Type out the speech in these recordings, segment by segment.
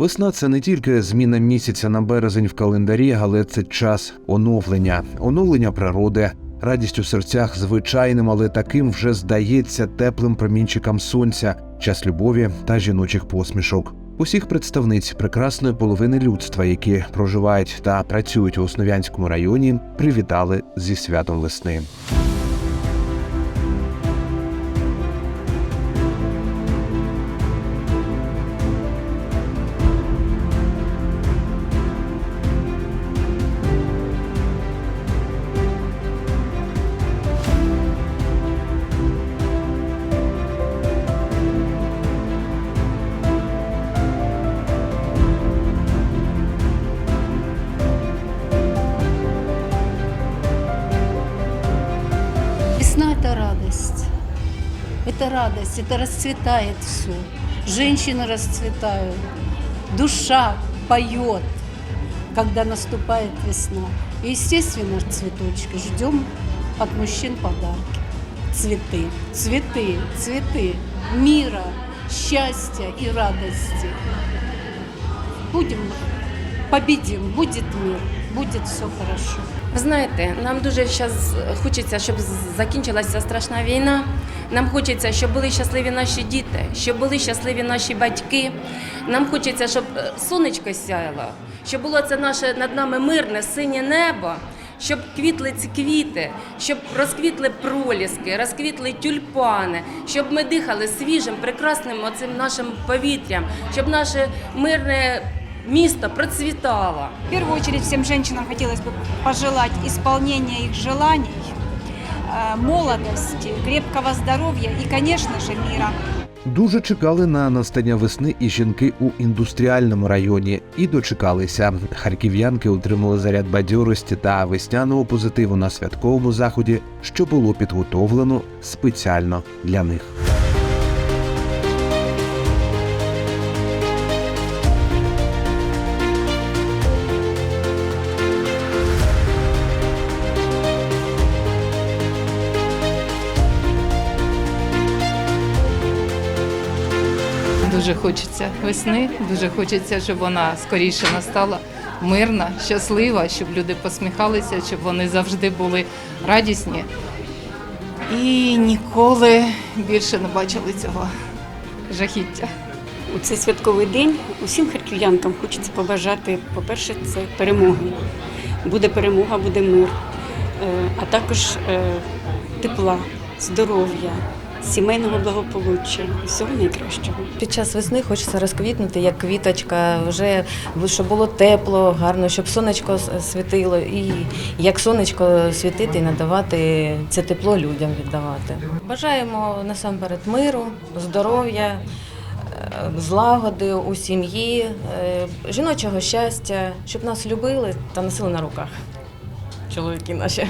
Весна це не тільки зміна місяця на березень в календарі, але це час оновлення, оновлення природи, радість у серцях звичайним, але таким вже здається теплим промінчикам сонця, час любові та жіночих посмішок. Усіх представниць прекрасної половини людства, які проживають та працюють у Основ'янському районі, привітали зі святом весни. Это радость, это расцветает все. Женщины расцветают, душа поет, когда наступает весна. И, естественно, цветочки. Ждем от мужчин подарки. Цветы, цветы, цветы мира, счастья и радости. Будем, победим, будет мир, будет все хорошо. Ви знаєте, нам дуже зараз хочеться, щоб закінчилася страшна війна. Нам хочеться, щоб були щасливі наші діти, щоб були щасливі наші батьки. Нам хочеться, щоб е, сонечко сяяло, щоб було це наше над нами мирне, синє небо, щоб квітли ці квіти, щоб розквітли проліски, розквітли тюльпани, щоб ми дихали свіжим, прекрасним оцим нашим повітрям, щоб наше мирне місто процвітало. В первую очередь всем женщинам хотелось бы пожелать исполнения их желаний, э, молодости, крепкого здоровья и, конечно же, мира. Дуже чекали на настання весни і жінки у індустріальному районі, і дочекалися. Харків'янки отримали заряд бадьорості та весняного позитиву на святковому заході, що було підготовлено спеціально для них. Дуже хочеться весни, дуже хочеться, щоб вона скоріше настала мирна, щаслива, щоб люди посміхалися, щоб вони завжди були радісні. І ніколи більше не бачили цього жахіття. У цей святковий день усім харків'янкам хочеться побажати, по-перше, це перемоги. Буде перемога, буде мир, Е, а також е, тепла, здоров'я, сімейного благополуччя, всього найкращого. Під час весни хочеться розквітнути, як квіточка, вже щоб було тепло, гарно, щоб сонечко світило, і як сонечко світити і надавати це тепло людям віддавати. Бажаємо насамперед миру, здоров'я, е, злагоди у сім'ї, е, жіночого щастя, щоб нас любили та носили на руках. Чоловіки наші.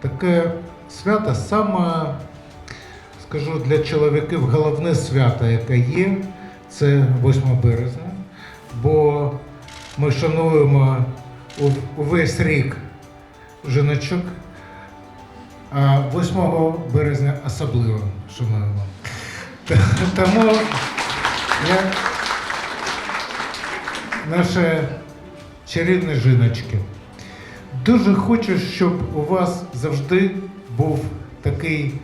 Таке свято саме, скажу для чоловіків, головне свято, яке є, це 8 березня. Бо ми шануємо увесь рік жіночок, а 8 березня особливо шануємо. Тому я наші чарівні жіночки. Дуже хочу, щоб у вас завжди був такий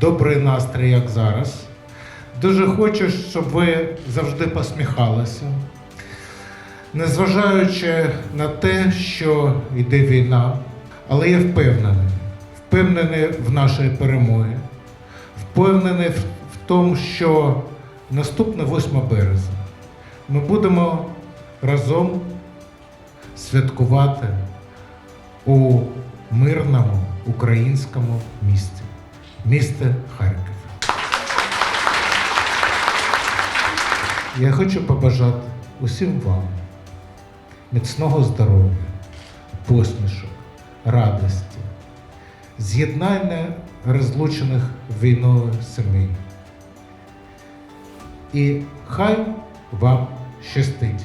добрий настрій, як зараз. Дуже хочу, щоб ви завжди посміхалися. Незважаючи на те, що йде війна, але я впевнений, впевнений в нашій перемогі, впевнений в тому, що наступне 8 березня ми будемо разом святкувати у мирному українському місті, місті Харків. Я хочу побажати усім вам міцного здоров'я, посмішок, радості, з'єднання розлучених війною сімей. І хай вам щастить.